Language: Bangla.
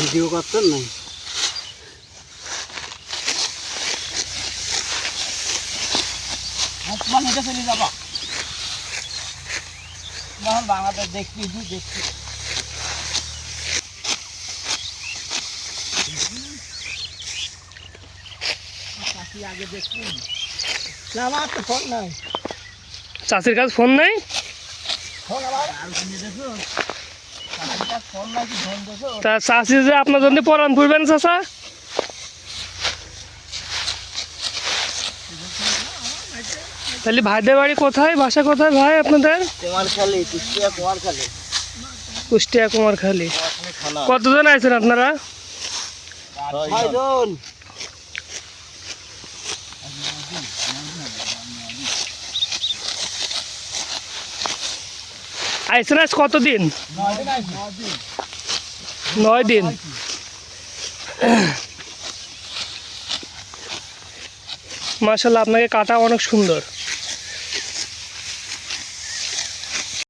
ভিডিও করতেন না এটা চলে যাবা। বাংলাদেশ দেখবি তুই দেখবি। আগে না আমার তো ফোন নাই। চাষির কাছে ফোন নাই? ফোন আবার? তা চাষি যে আপনার জন্য পরাণ ফুরবেন চাষা তাহলে ভাইদের বাড়ি কোথায়? বাসা কোথায় ভাই আপনাদের? কুষ্টিয়া কুমার খালি কুষ্টিয়া কুমারখালী। কতজন আছেন আপনারা? ছয়জন। আইসেন আজ কতদিন? নয় দিন মাসাল্লাহ আপনাকে কাটা অনেক সুন্দর।